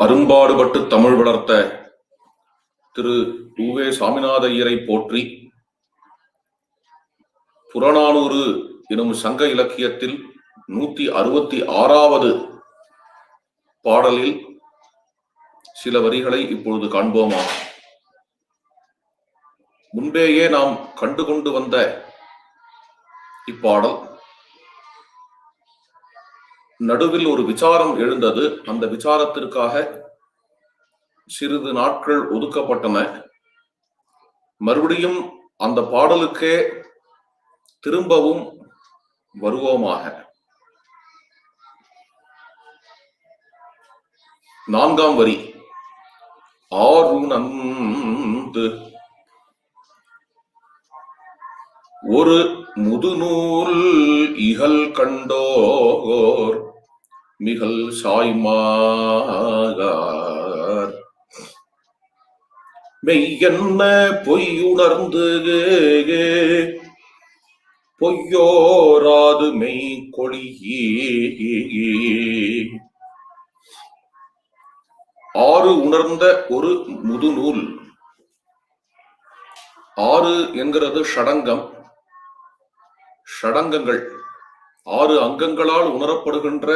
அரும்பாடுபட்டு தமிழ் வளர்த்த திரு உவே சாமிநாத ஐயரை போற்றி புறநானூறு எனும் சங்க இலக்கியத்தில் நூத்தி அறுபத்தி ஆறாவது பாடலில் சில வரிகளை இப்பொழுது காண்போமா? முன்பேயே நாம் கண்டு கொண்டு வந்த இப்பாடல் நடுவில் ஒரு விசாரம் எழுந்தது. அந்த விசாரத்திற்காக சிறிது நாட்கள் ஒதுக்கப்பட்டன. மறுபடியும் அந்த பாடலுக்கே திரும்பவும் வருவோமாக. நான்காம் வரி. ஆருணந்து. ஒரு முதுநூல் இகல் கண்டோர். மிகல் சாய்மாகார் மெய்யென்ன பொய்யுணர்ந்து பொய்யோராது மெய் கொழியே ஆறு உணர்ந்த ஒரு முதுநூல். ஆறு என்கிறது ஷடங்கம். ஷடங்கங்கள். ஆறு அங்கங்களால் உணரப்படுகின்ற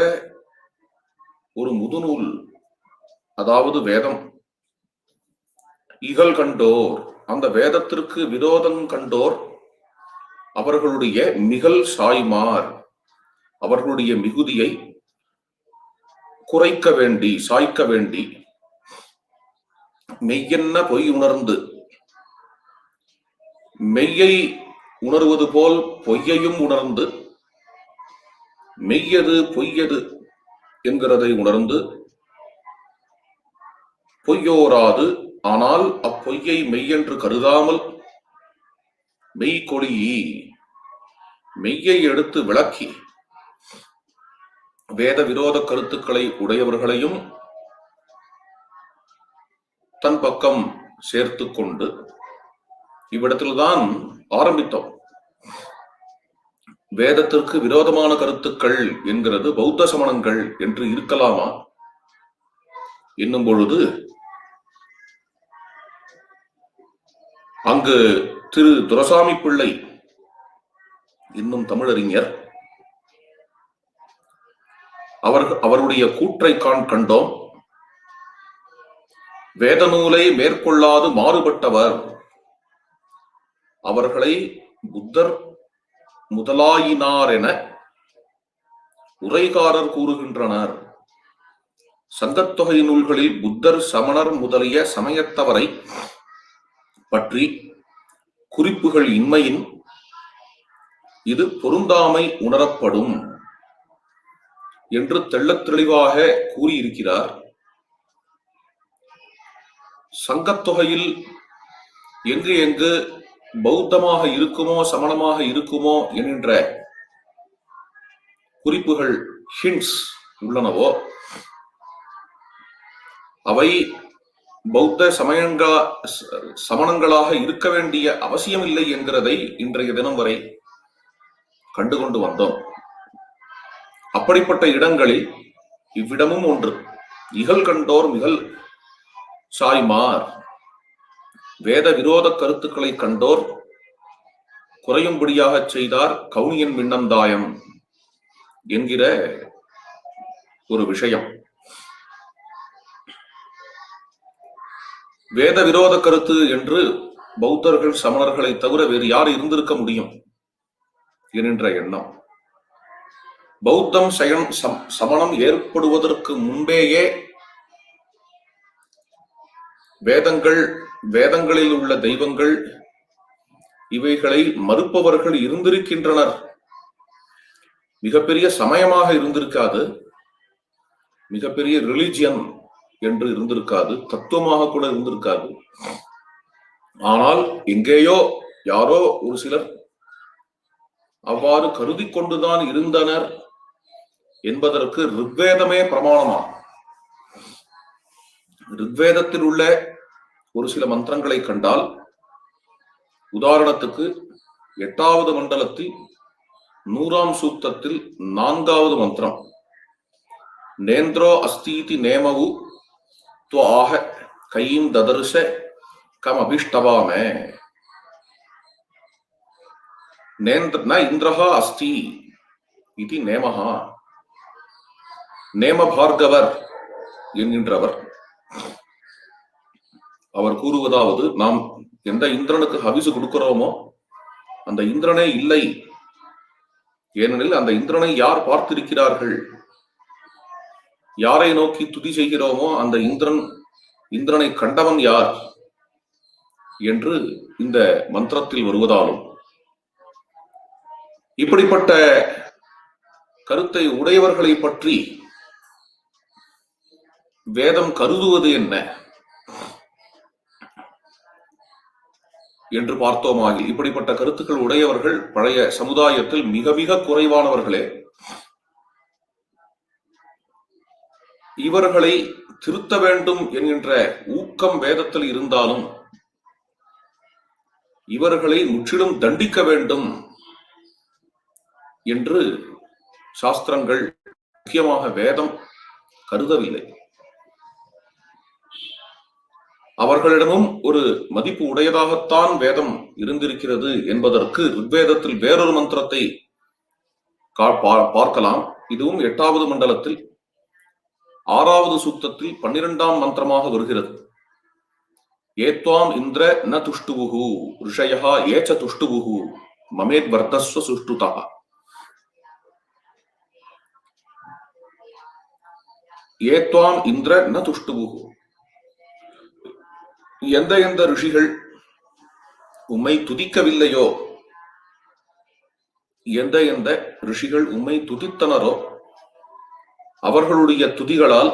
ஒரு முதுநூல் அதாவது வேதம். இகழ் கண்டோர் அந்த வேதத்திற்கு விரோதம் கண்டோர் அவர்களுடைய மிகல் சாய்மார். அவர்களுடைய மிகுதியை குறைக்க வேண்டி சாய்க்க வேண்டி மெய்யென்ன பொய் உணர்ந்து மெய்யை உணர்வது போல் பொய்யையும் உணர்ந்து மெய்யது பொய்யது என்கிறதை உணர்ந்து பொய்யோராது ஆனால் அப்பொய்யை மெய்யென்று கருதாமல் மெய்கொடி மெய்யை எடுத்து விளக்கி வேத விரோத கருத்துக்களை உடையவர்களையும் தன் பக்கம் சேர்த்து கொண்டு இவ்விடத்தில்தான் ஆரம்பித்தோம். வேதத்திற்கு விரோதமான கருத்துக்கள் என்கிறது பௌத்த சமணங்கள் என்று இருக்கலாமா? என்னும் பொழுது அங்கு திரு துரசாமி பிள்ளை இன்னும் தமிழறிஞர் அவர் அவருடைய கூற்றை காண் கண்டோம். வேத நூலை மேற்கொள்ளாது மாறுபட்டவர். அவர்களை புத்தர் முதலாயினார் என உரைகாரர் கூறுகின்றனர். சங்கத்தொகை நூல்களில் புத்தர் சமணர் முதலிய சமயத்தவரை பற்றி குறிப்புகள் இன்மையின் இது பொருந்தாமை உணரப்படும் என்று தெள்ளத் தெளிவாக கூறியிருக்கிறார். சங்கத்தொகையில் எங்கு எங்கு பௌத்தமாக இருக்குமோ சமணமாக இருக்குமோ என்கின்ற குறிப்புகள் ஹிண்ட்ஸ் உள்ளனவோ அவை பௌத்த சமயங்களா சமணங்களாக இருக்க வேண்டிய அவசியமில்லை என்கிறதை இன்றைய தினம் வரை கண்டுகொண்டு வந்தோம். அப்படிப்பட்ட இடங்களில் இவ்விடமும் ஒன்று. இகழ் கண்டோர் மிகல் சாய்மார். வேத விரோத கருத்துக்களை கண்டோர் குறையும்படியாக செய்தார் கவுனியன் மின்னந்தாயம் என்கிற ஒரு விஷயம். வேத விரோத கருத்து என்று பௌத்தர்கள் சமணர்களை தவிர வேறு யார் இருந்திருக்க முடியும் என்கின்ற எண்ணம். பௌத்தம் சயன் சம்- சமணம் ஏற்படுவதற்கு முன்பேயே வேதங்கள் வேதங்களில் உள்ள தெய்வங்கள் இவைகளை மறுப்பவர்கள் இருந்திருக்கின்றனர். மிகப்பெரிய சமயமாக இருந்திருக்காது. மிகப்பெரிய ரிலிஜியன் என்று இருந்திருக்காது. தத்துவமாக கூட இருந்திருக்காது. ஆனால் எங்கேயோ யாரோ ஒரு சிலர் அவ்வாறு கருதி கொண்டுதான் இருந்தனர் என்பதற்கு ரிக்வேதமே பிரமாணமாகும். ரிக்வேதத்தில் உள்ள ஒரு சில மந்திரங்களை கண்டால் உதாரணத்துக்கு எட்டாவது மண்டலத்தில் நூறாம் சூக்தத்தில் நான்காவது மந்திரம் நேந்திரோ அஸ்தீதி நேமவு துவ ஆக கையும் ததர்ச கம் அபிஷ்டவாம. நேந்திர ந இந்திரஹா அஸ்தி இது நேமஹா. நேம பார்கவர் என்கின்றவர். அவர் கூறுவதாவது நாம் எந்த இந்திரனுக்கு ஹவிசு கொடுக்கிறோமோ அந்த இந்திரனே இல்லை. ஏனெனில் அந்த இந்திரனை யார் பார்த்திருக்கிறார்கள்? யாரை நோக்கி துதி செய்கிறோமோ அந்த இந்திரன் இந்திரனை கண்டவன் யார்? என்று இந்த மந்திரத்தில் வருவதாலும். இப்படிப்பட்ட கருத்தை உடையவர்களை பற்றி வேதம் கருதுவது என்ன? என்று பார்த்தோமாகில் இப்படிப்பட்ட கருத்துக்கள் உடையவர்கள் பழைய சமுதாயத்தில் மிக மிக குறைவானவர்களே. இவர்களை திருத்த வேண்டும் என்கின்ற ஊக்கம் வேதத்தில் இருந்தாலும் இவர்களை முற்றிலும் தண்டிக்க வேண்டும் என்று சாஸ்திரங்கள் முக்கியமாக வேதம் கருதவில்லை. அவர்களிடமும் ஒரு மதிப்பு உடையதாகத்தான் வேதம் இருந்திருக்கிறது என்பதற்கு ரிக்வேதத்தில் வேறொரு மந்திரத்தை கா- பா- பார்க்கலாம். இதுவும் எட்டாவது மண்டலத்தில் ஆறாவது சூக்தத்தில் பன்னிரெண்டாம் மந்திரமாக வருகிறது. ஏத்வாம் இந்திர ந துஷ்டுவுகு ரிஷயா ஏச்ச துஷ்டுவுகு மமேத் வர்த்தஸ்வ சுஷ்டுதா. ஏத்வாம் இந்திர ந துஷ்டுவுகு எந்த எந்த ரிஷிகள் உம்மை துதிக்கவில்லையோ எந்த எந்த ரிஷிகள் உம்மை துதித்தனரோ அவர்களுடைய துதிகளால்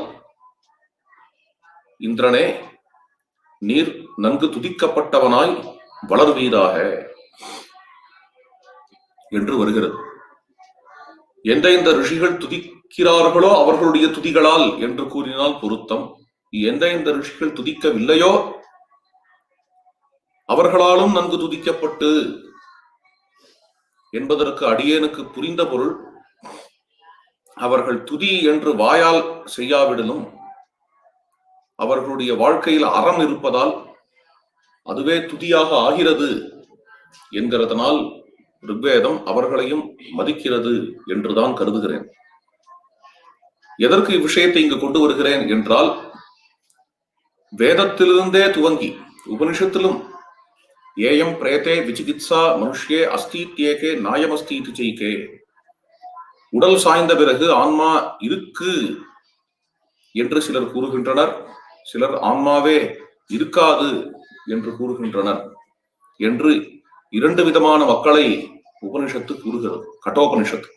இந்திரனே நீர் நன்கு துதிக்கப்பட்டவனாய் வளர்வீதாக என்று வருகிறது. எந்த எந்த ரிஷிகள் துதிக்கிறார்களோ அவர்களுடைய துதிகளால் என்று கூறினால் பொருத்தம். எந்த எந்த ரிஷிகள் துதிக்கவில்லையோ அவர்களாலும் நன்கு துதிக்கப்பட்டு என்பதற்கு அடியேனுக்கு புரிந்த பொருள் அவர்கள் துதி என்று வாயால் செய்யாவிடலும் அவர்களுடைய வாழ்க்கையில் அறம் இருப்பதால் அதுவே துதியாக ஆகிறது என்கிறதனால் ரிக்வேதம் அவர்களையும் மதிக்கிறது என்றுதான் கருதுகிறேன். எதற்கு இவ்விஷயத்தை இங்கு கொண்டு வருகிறேன் என்றால் வேதத்திலிருந்தே துவங்கி உபனிஷத்திலும் ஏயம் பிரேத்தே விசிகித்சா மனுஷ்யே அஸ்தீத்யேகே நாயமஸ்தீத்து செய்கே. உடல் சாய்ந்த பிறகு ஆன்மா இருக்கு என்று சிலர் கூறுகின்றனர். சிலர் ஆன்மாவே இருக்காது என்று கூறுகின்றனர் என்று இரண்டு விதமான மக்களை உபனிஷத்து கூறுகிறது கட்டோபனிஷத்து.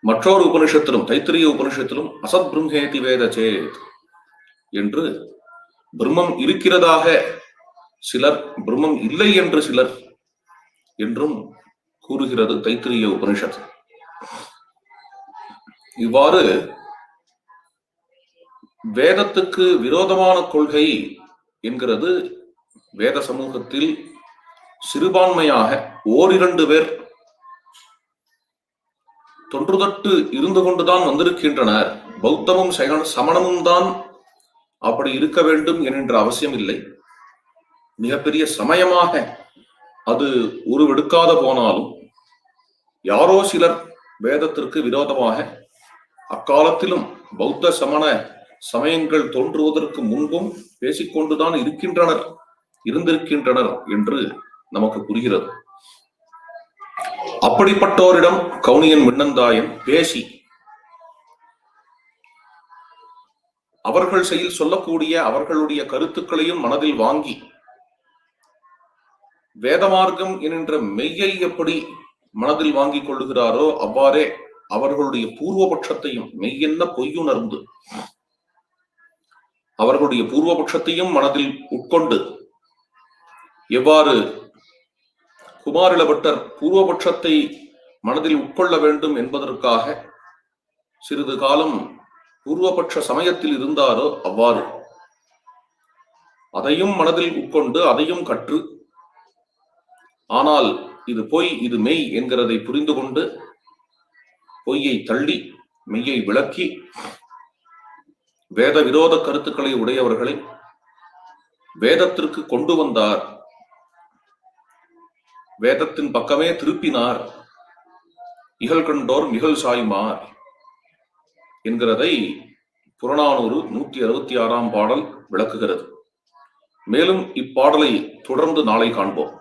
மற்றொரு உபனிஷத்திலும் தைத்திரிய உபனிஷத்திலும் அசத் பிரம்மேதி வேத சேத் என்று பிரம்மம் இருக்கிறதாக சிலர் பிரம்மம் இல்லை என்று சிலர் என்றும் கூறுகிறது தைத்திரிய உபனிஷத். இவ்வாறு வேதத்துக்கு விரோதமான கொள்கை என்கிறது வேத சமூகத்தில் சிறுபான்மையாக ஓரிரண்டு பேர் தொன்றுதொட்டு இருந்து கொண்டுதான் வந்திருக்கின்றனர். பௌத்தமும் சமணமும் தான் அப்படி இருக்க வேண்டும் என்கின்ற அவசியம் இல்லை மிகப்பெரிய சமயமாக அது உருவெடுக்காத போனாலும் யாரோ சிலர் வேதத்திற்கு விரோதமாக அக்காலத்திலும் பௌத்த சமண சமயங்கள் தோன்றுவதற்கு முன்பும் பேசிக்கொண்டுதான் இருக்கின்றனர் இருந்திருக்கின்றனர் என்று நமக்கு புரிகிறது. அப்படிப்பட்டோரிடம் கவுனியன் மின்னந்தாயன் பேசி அவர்கள் செயல் சொல்லக்கூடிய அவர்களுடைய கருத்துக்களையும் மனதில் வாங்கி வேதமார்க்கம் என்கின்ற மெய்யை எப்படி மனதில் வாங்கிக் கொள்ளுகிறாரோ அவ்வாறே அவர்களுடைய பூர்வபட்சத்தையும் மெய்யென்ன பொய்யுணர்ந்து அவர்களுடைய பூர்வபட்சத்தையும் மனதில் உட்கொண்டு எவ்வாறு குமாரிலபட்டர் பூர்வபட்சத்தை மனதில் உட்கொள்ள வேண்டும் என்பதற்காக சிறிது காலம் பூர்வபட்ச சமயத்தில் இருந்தாரோ அவ்வாறு. அதையும் மனதில் உட்கொண்டு அதையும் கற்று ஆனால் இது பொய் இது மெய் என்கிறதை புரிந்து கொண்டு பொய்யை தள்ளி மெய்யை விளக்கி வேத விரோத கருத்துக்களை உடையவர்களை வேதத்திற்கு கொண்டு வந்தார். வேதத்தின் பக்கமே திருப்பினார். இகழ் கண்டோர் மிகழ் சாய்மார் என்கிறதை புறநானூறு நூத்தி அறுபத்தி ஆறாம் பாடல் விளக்குகிறது. மேலும் இப்பாடலை தொடர்ந்து நாளை காண்போம்.